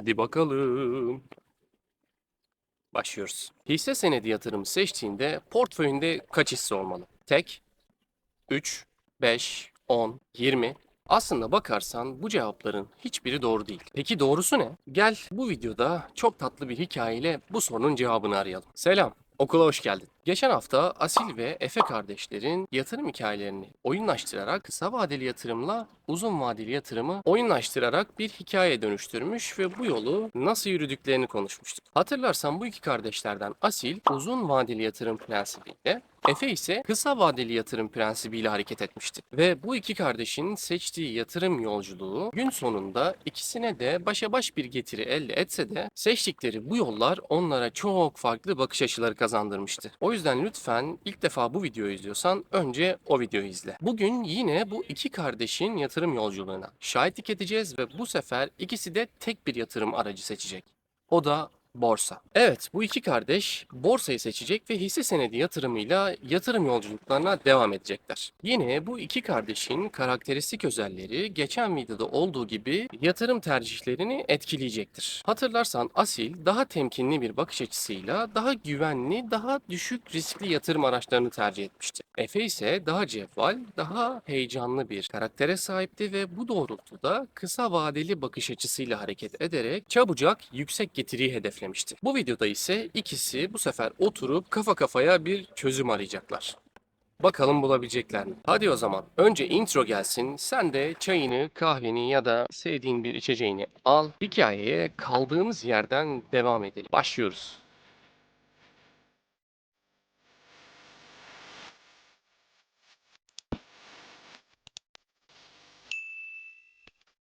Hadi bakalım. Başlıyoruz. Hisse senedi yatırımı seçtiğinde portföyünde kaç hisse olmalı? Tek, 3, 5, 10, 20. Aslında bakarsan bu cevapların hiçbiri doğru değil. Peki doğrusu ne? Gel bu videoda çok tatlı bir hikayeyle bu sorunun cevabını arayalım. Selam. Okula hoş geldin. Geçen hafta Asil ve Efe kardeşlerin yatırım hikayelerini oyunlaştırarak kısa vadeli yatırımla uzun vadeli yatırımı oyunlaştırarak bir hikaye dönüştürmüş ve bu yolu nasıl yürüdüklerini konuşmuştuk. Hatırlarsan bu iki kardeşlerden Asil uzun vadeli yatırım prensibiyle Efe ise kısa vadeli yatırım prensibiyle hareket etmişti. Ve bu iki kardeşin seçtiği yatırım yolculuğu gün sonunda ikisine de başa baş bir getiri elde etse de seçtikleri bu yollar onlara çok farklı bakış açıları kazandırmıştı. O yüzden lütfen ilk defa bu videoyu izliyorsan önce o videoyu izle. Bugün yine bu iki kardeşin yatırım yolculuğuna şahitlik edeceğiz ve bu sefer ikisi de tek bir yatırım aracı seçecek. O da borsa. Evet, bu iki kardeş borsayı seçecek ve hisse senedi yatırımıyla yatırım yolculuklarına devam edecekler. Yine bu iki kardeşin karakteristik özelleri geçen videoda olduğu gibi yatırım tercihlerini etkileyecektir. Hatırlarsan Asil daha temkinli bir bakış açısıyla daha güvenli, daha düşük riskli yatırım araçlarını tercih etmişti. Efe ise daha cevval, daha heyecanlı bir karaktere sahipti ve bu doğrultuda kısa vadeli bakış açısıyla hareket ederek çabucak yüksek getiriyi hedeflemişti. Bu videoda ise ikisi bu sefer oturup kafa kafaya bir çözüm arayacaklar. Bakalım bulabilecekler mi? Hadi o zaman önce intro gelsin. Sen de çayını, kahveni ya da sevdiğin bir içeceğini al. Hikayeye kaldığımız yerden devam edelim. Başlıyoruz.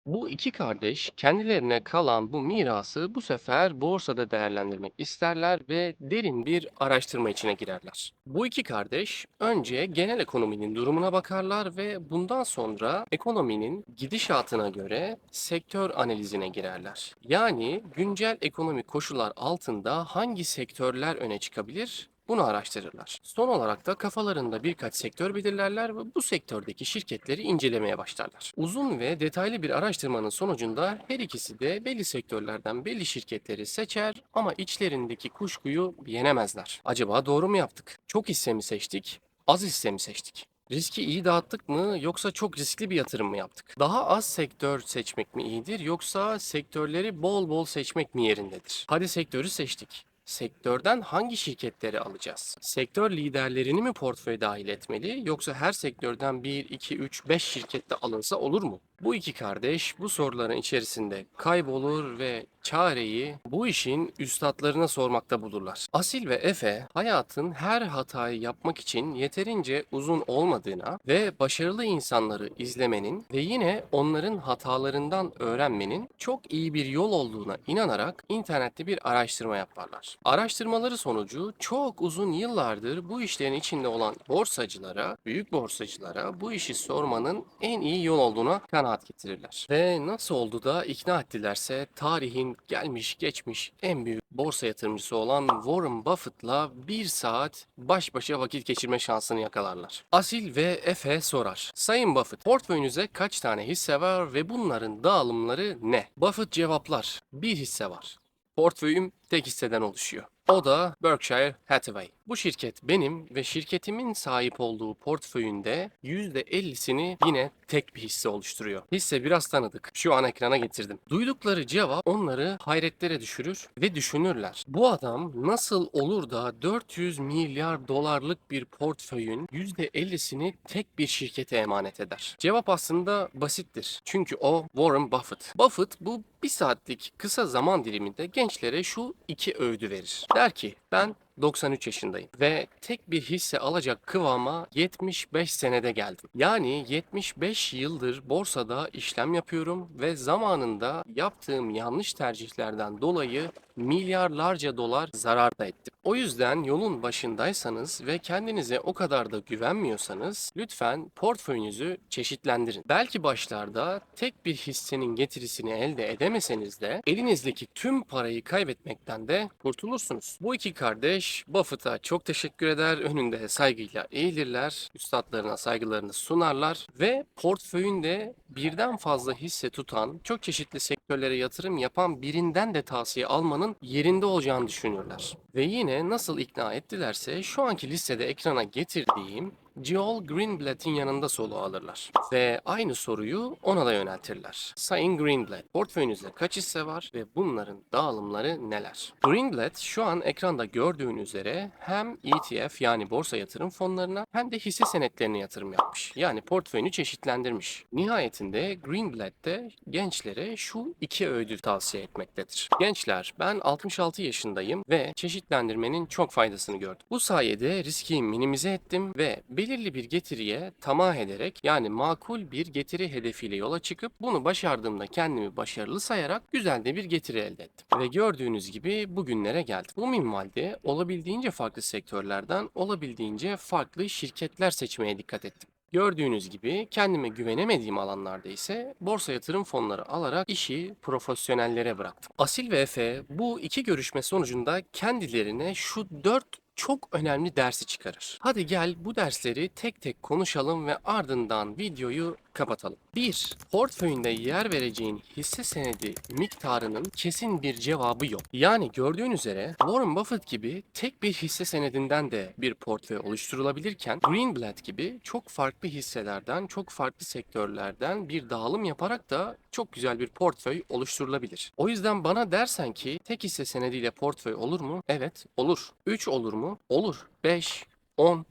Bu iki kardeş kendilerine kalan bu mirası bu sefer borsada değerlendirmek isterler ve derin bir araştırma içine girerler. Bu iki kardeş önce genel ekonominin durumuna bakarlar ve bundan sonra ekonominin gidişatına göre sektör analizine girerler. Yani güncel ekonomik koşullar altında hangi sektörler öne çıkabilir bunu araştırırlar. Son olarak da kafalarında birkaç sektör belirlerler ve bu sektördeki şirketleri incelemeye başlarlar. Uzun ve detaylı bir araştırmanın sonucunda her ikisi de belli sektörlerden belli şirketleri seçer ama içlerindeki kuşkuyu yenemezler. Acaba doğru mu yaptık? Çok hisse mi seçtik? Az hisse mi seçtik? Riski iyi dağıttık mı yoksa çok riskli bir yatırım mı yaptık? Daha az sektör seçmek mi iyidir yoksa sektörleri bol bol seçmek mi yerindedir? Hadi sektörü seçtik. Sektörden hangi şirketleri alacağız? Sektör liderlerini mi portföye dahil etmeli yoksa her sektörden 1, 2, 3, 5 şirkette alınsa olur mu? Bu iki kardeş bu soruların içerisinde kaybolur ve çareyi bu işin üstadlarına sormakta bulurlar. Asil ve Efe hayatın her hatayı yapmak için yeterince uzun olmadığına ve başarılı insanları izlemenin ve yine onların hatalarından öğrenmenin çok iyi bir yol olduğuna inanarak internette bir araştırma yaparlar. Araştırmaları sonucu çok uzun yıllardır bu işlerin içinde olan borsacılara, büyük borsacılara bu işi sormanın en iyi yol olduğuna kanaat getirirler. Ve nasıl oldu da ikna ettilerse tarihin gelmiş geçmiş en büyük borsa yatırımcısı olan Warren Buffett'la bir saat baş başa vakit geçirme şansını yakalarlar. Asil ve Efe sorar. Sayın Buffett, portföyünüze kaç tane hisse var ve bunların dağılımları ne? Buffett cevaplar. Bir hisse var. Portföyüm tek hisseden oluşuyor. O da Berkshire Hathaway. Bu şirket benim ve şirketimin sahip olduğu portföyünde %50'sini yine tek bir hisse oluşturuyor. Hisse biraz tanıdık. Şu an ekrana getirdim. Duydukları cevap onları hayretlere düşürür ve düşünürler. Bu adam nasıl olur da 400 milyar dolarlık bir portföyün %50'sini tek bir şirkete emanet eder? Cevap aslında basittir. Çünkü o Warren Buffett. Buffett bu bir saatlik kısa zaman diliminde gençlere şu iki öğüdü verir. Der ki ben 93 yaşındayım ve tek bir hisse alacak kıvama 75 senede geldim. Yani 75 yıldır borsada işlem yapıyorum ve zamanında yaptığım yanlış tercihlerden dolayı milyarlarca dolar zarar da ettim. O yüzden yolun başındaysanız ve kendinize o kadar da güvenmiyorsanız lütfen portföyünüzü çeşitlendirin. Belki başlarda tek bir hissenin getirisini elde edemeseniz de elinizdeki tüm parayı kaybetmekten de kurtulursunuz. Bu iki kardeş Buffett'a çok teşekkür eder, önünde saygıyla eğilirler, üstadlarına saygılarını sunarlar ve portföyünde birden fazla hisse tutan, çok çeşitli sektörlere yatırım yapan birinden de tavsiye almanın yerinde olacağını düşünürler. Ve yine nasıl ikna ettilerse şu anki listede ekrana getirdiğim Joel Greenblatt'in yanında soluğu alırlar. Ve aynı soruyu ona da yöneltirler. Sayın Greenblatt, portföyünüzde kaç hisse var ve bunların dağılımları neler? Greenblatt şu an ekranda gördüğün üzere hem ETF yani borsa yatırım fonlarına hem de hisse senetlerine yatırım yapmış. Yani portföyünü çeşitlendirmiş. Nihayetinde Greenblatt de gençlere şu iki öğüdü tavsiye etmektedir. Gençler ben 66 yaşındayım ve çeşitlendirmenin çok faydasını gördüm. Bu sayede riski minimize ettim ve belirli bir getiriye tamah ederek yani makul bir getiri hedefiyle yola çıkıp bunu başardığımda kendimi başarılı sayarak güzel de bir getiri elde ettim. Ve gördüğünüz gibi bugünlere geldim. Bu minvalde olabildiğince farklı sektörlerden olabildiğince farklı şirketler seçmeye dikkat ettim. Gördüğünüz gibi kendime güvenemediğim alanlarda ise borsa yatırım fonları alarak işi profesyonellere bıraktım. Asil ve Efe bu iki görüşme sonucunda kendilerine şu dört çok önemli dersi çıkarır. Hadi gel bu dersleri tek tek konuşalım ve ardından videoyu kapatalım. 1. Portföyünde yer vereceğin hisse senedi miktarının kesin bir cevabı yok. Yani gördüğün üzere Warren Buffett gibi tek bir hisse senedinden de bir portföy oluşturulabilirken Greenblatt gibi çok farklı hisselerden, çok farklı sektörlerden bir dağılım yaparak da çok güzel bir portföy oluşturulabilir. O yüzden bana dersen ki tek hisse senediyle portföy olur mu? Evet, olur. 3 olur mu? Olur. 5, 10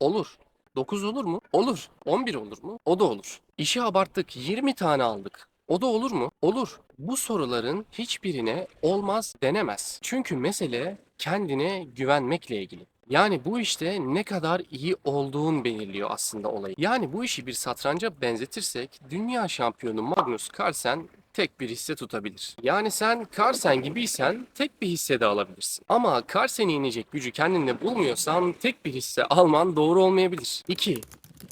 olur. 9 olur mu? Olur. 11 olur mu? O da olur. İşi abarttık. 20 tane aldık. O da olur mu? Olur. Bu soruların hiçbirine olmaz denemez. Çünkü mesele kendine güvenmekle ilgili. Yani bu işte ne kadar iyi olduğun belirliyor aslında olayı. Yani bu işi bir satranca benzetirsek dünya şampiyonu Magnus Carlsen tek bir hisse tutabilir. Yani sen Carlsen gibiysen tek bir hisse de alabilirsin. Ama Carlsen'i yenecek gücü kendinde bulmuyorsan tek bir hisse alman doğru olmayabilir. 2.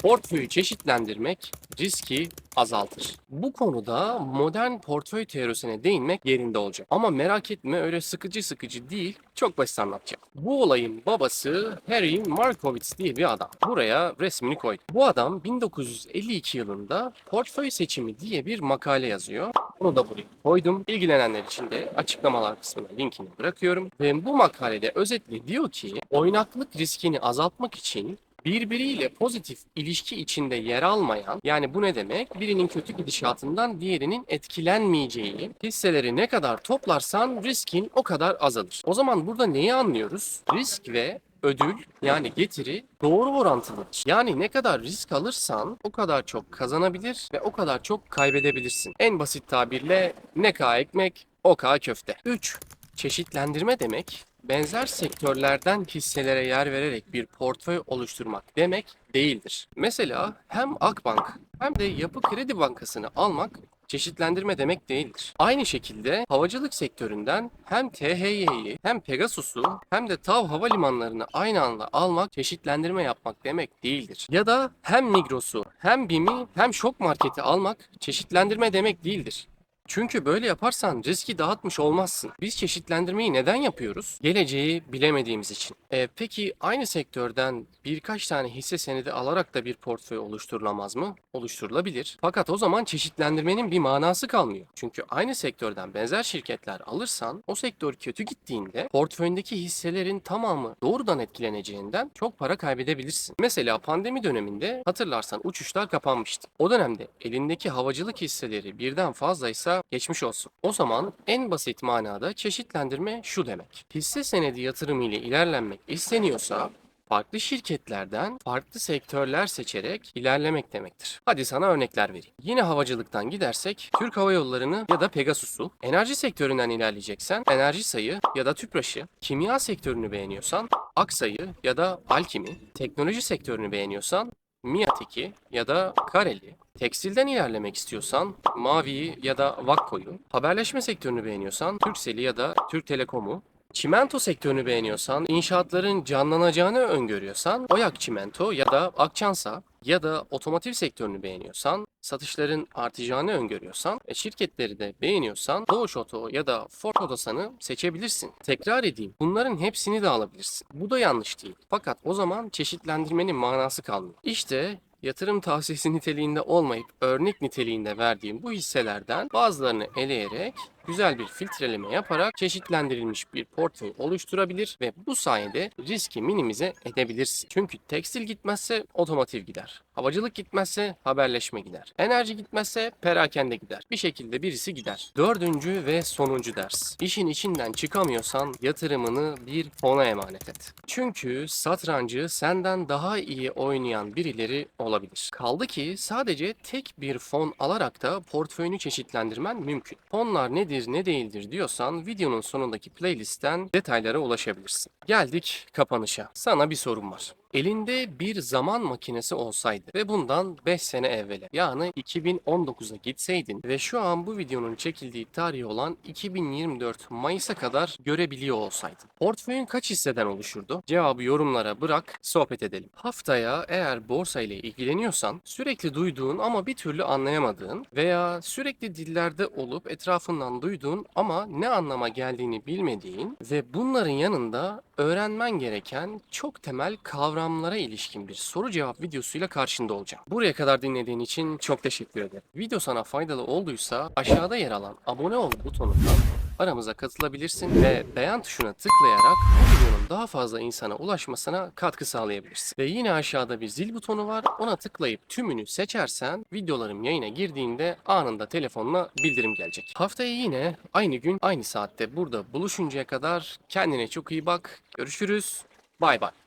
Portföyü çeşitlendirmek riski azaltır. Bu konuda modern portföy teorisine değinmek yerinde olacak. Ama merak etme öyle sıkıcı sıkıcı değil, çok basit anlatacağım. Bu olayın babası Harry Markowitz diye bir adam. Buraya resmini koydum. Bu adam 1952 yılında portföy seçimi diye bir makale yazıyor. Onu da buraya koydum. İlgilenenler için de açıklamalar kısmına linkini bırakıyorum. Ve bu makalede özetle diyor ki oynaklık riskini azaltmak için birbiriyle pozitif ilişki içinde yer almayan, yani bu ne demek? Birinin kötü gidişatından diğerinin etkilenmeyeceği hisseleri ne kadar toplarsan riskin o kadar azalır. O zaman burada neyi anlıyoruz? Risk ve ödül yani getiri doğru orantılıdır. Yani ne kadar risk alırsan o kadar çok kazanabilir ve o kadar çok kaybedebilirsin. En basit tabirle ne ka ekmek o ka köfte. 3. Çeşitlendirme demek benzer sektörlerden hisselere yer vererek bir portföy oluşturmak demek değildir. Mesela hem Akbank hem de Yapı Kredi Bankası'nı almak çeşitlendirme demek değildir. Aynı şekilde havacılık sektöründen hem THY'yi hem Pegasus'u hem de TAV havalimanlarını aynı anda almak çeşitlendirme yapmak demek değildir. Ya da hem Migros'u hem BİM'i hem Şok Market'i almak çeşitlendirme demek değildir. Çünkü böyle yaparsan riski dağıtmış olmazsın. Biz çeşitlendirmeyi neden yapıyoruz? Geleceği bilemediğimiz için. E, peki aynı sektörden birkaç tane hisse senedi alarak da bir portföy oluşturulamaz mı? Oluşturulabilir. Fakat o zaman çeşitlendirmenin bir manası kalmıyor. Çünkü aynı sektörden benzer şirketler alırsan o sektör kötü gittiğinde portföyündeki hisselerin tamamı doğrudan etkileneceğinden çok para kaybedebilirsin. Mesela pandemi döneminde hatırlarsan uçuşlar kapanmıştı. O dönemde elindeki havacılık hisseleri birden fazlaysa geçmiş olsun. O zaman en basit manada çeşitlendirme şu demek. Hisse senedi yatırımı ile ilerlenmek isteniyorsa farklı şirketlerden farklı sektörler seçerek ilerlemek demektir. Hadi sana örnekler vereyim. Yine havacılıktan gidersek Türk Hava Yolları'nı ya da Pegasus'u, enerji sektöründen ilerleyeceksen Enerji Sayı ya da Tüpraş'ı, kimya sektörünü beğeniyorsan Aksa'yı ya da Alkim'i, teknoloji sektörünü beğeniyorsan Miatek'i ya da Karel'i, tekstilden ilerlemek istiyorsan Mavi'yi ya da Vakko'yu, haberleşme sektörünü beğeniyorsan Turkcell'i ya da Türk Telekom'u, Çimento sektörünü beğeniyorsan, inşaatların canlanacağını öngörüyorsan, Oyak Çimento ya da Akçansa ya da otomotiv sektörünü beğeniyorsan, satışların artacağını öngörüyorsan, e, şirketleri de beğeniyorsan Doğuş Oto ya da Ford Otosan'ı seçebilirsin. Tekrar edeyim, bunların hepsini de alabilirsin. Bu da yanlış değil. Fakat o zaman çeşitlendirmenin manası kalmıyor. İşte yatırım tavsiyesi niteliğinde olmayıp örnek niteliğinde verdiğim bu hisselerden bazılarını eleyerek güzel bir filtreleme yaparak çeşitlendirilmiş bir portföy oluşturabilir ve bu sayede riski minimize edebilirsin. Çünkü tekstil gitmezse otomotiv gider. Havacılık gitmezse haberleşme gider. Enerji gitmezse perakende gider. Bir şekilde birisi gider. Dördüncü ve sonuncu ders. İşin içinden çıkamıyorsan yatırımını bir fona emanet et. Çünkü satrancı senden daha iyi oynayan birileri olabilir. Kaldı ki sadece tek bir fon alarak da portföyünü çeşitlendirmen mümkün. Fonlar nedir ne değildir diyorsan videonun sonundaki playlistten detaylara ulaşabilirsin. Geldik kapanışa. Sana bir sorum var. Elinde bir zaman makinesi olsaydı ve bundan 5 sene evvele yani 2019'a gitseydin ve şu an bu videonun çekildiği tarih olan 2024 Mayıs'a kadar görebiliyor olsaydın. Portföyün kaç hisseden oluşurdu? Cevabı yorumlara bırak, sohbet edelim. Haftaya eğer borsa ile ilgileniyorsan sürekli duyduğun ama bir türlü anlayamadığın veya sürekli dillerde olup etrafından duyduğun ama ne anlama geldiğini bilmediğin ve bunların yanında öğrenmen gereken çok temel kavramlara ilişkin bir soru cevap videosuyla karşında olacağım. Buraya kadar dinlediğin için çok teşekkür ederim. Video sana faydalı olduysa aşağıda yer alan abone ol butonundan aramıza katılabilirsin ve beğen tuşuna tıklayarak bu videonun daha fazla insana ulaşmasına katkı sağlayabilirsin. Ve yine aşağıda bir zil butonu var. Ona tıklayıp tümünü seçersen videolarım yayına girdiğinde anında telefonuna bildirim gelecek. Haftaya yine aynı gün aynı saatte burada buluşuncaya kadar kendine çok iyi bak. Görüşürüz. Bay bay.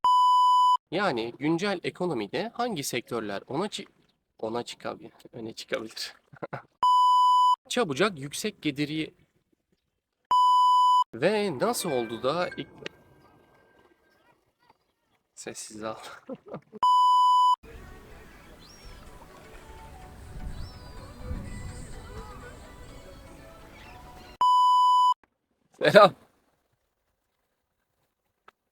Yani güncel ekonomide hangi sektörler ona çı- ona çıkabilir, öne çıkabilir. Çabucak yüksek geliri ve nasıl oldu da ilk... Sessiz al. Selam.